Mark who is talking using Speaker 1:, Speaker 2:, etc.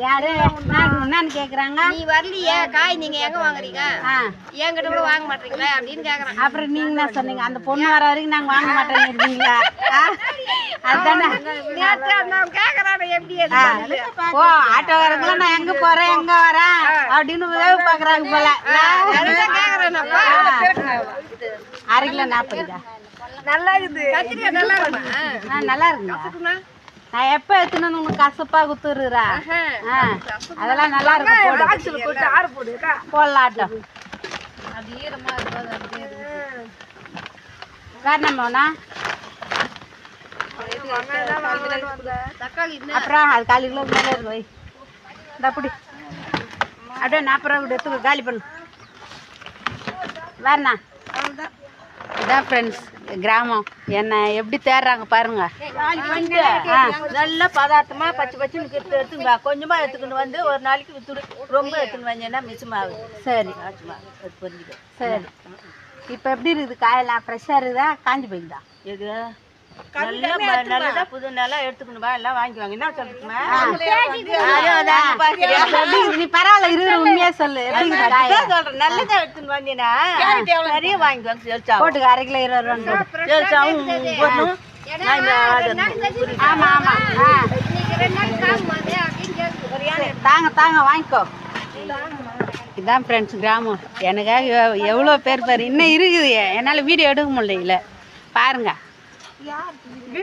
Speaker 1: யாரு? நான் என்னன்னு கேக்குறாங்க.
Speaker 2: நீ வரலையே காய் நீங்க எங்க வாங்குறீங்க?
Speaker 1: ஆ.
Speaker 2: என்கிட்ட கூட வாங்க மாட்டீங்களா அப்படின்னு கேக்குறான்.
Speaker 1: அப்புறம் நீங்க என்ன சொன்னீங்க அந்த பொண்ணு வர வரைக்கும் நாங்க வாங்க மாட்டோம்னு இருக்கீங்களா
Speaker 2: அந்த கேக்குறான் எப்படி?
Speaker 1: ஓ ஆட்டோக்காரங்களாம் நான் எங்க போறேன் எங்க வரேன் அப்படின்னு உதவி பாக்குறாங்க போல. அரை கிலோ நாற்பதுக்கா
Speaker 2: நல்லா இருக்குது நல்லா
Speaker 1: இருக்குங்க நான் எப்ப எடுத்துன்னு வந்து உங்களுக்கு கசப்பா குத்துருறா ஆ அதெல்லாம் நல்லா இருக்கும்.
Speaker 2: போட்டு ஆறு போடுக்கா. தக்காளி என்ன?
Speaker 1: அப்புறம் அது காலி கிலோ மேலே இருக்கு வை இந்த அப்படி அப்படியே நாற்பது ரூபா கூட எடுத்துக்க காலி பண்ணு. வேறண்ணா இதான் ஃப்ரெண்ட்ஸ் கிராமம். என்ன எப்படி தேடுறாங்க பாருங்க. ஆ.
Speaker 3: நல்ல பதார்த்தமா பச்சை எடுத்து எடுத்துங்க. கொஞ்சமா எடுத்துக்கிட்டு வந்து ஒரு நாளைக்கு வித்துடு. ரொம்ப எடுத்துன்னு வந்தீங்கன்னா மிச்சமாகுது
Speaker 1: சரி. சரி. இப்போ எப்படி இருக்குது? காயெல்லாம் ஃப்ரெஷ்ஷாக இருக்குதா? காஞ்சி போய்க்குதா
Speaker 3: எது? நல்ல ம- நல்லதா புது நல்லா எடுத்துக்கணும்? வா எல்லாம் வாங்கிக்குவாங்க என்ன சொல்லுமா
Speaker 1: நீ பரவாயில்ல இரு உண்மையா சொல்லு.
Speaker 3: சொல்றேன். நல்லதா எடுத்துன்னு வந்தீங்கன்னா நிறைய வாங்கிக்குவாங்க செல்ச்சா
Speaker 1: போட்டுக்க அரை கிலோ இருபது
Speaker 3: செல்ச்சாவும் போடணும்.
Speaker 1: ஆமா தாங்க தாங்க வாங்கிக்கோ. இதான் ஃப்ரெண்ட்ஸ் கிராமம். எனக்காக எவ்- எவ்வளோ பேர் பாரு இன்னும் இருக்குது. என்னால் வீடியோ எடுக்க முடியல. பாருங்க.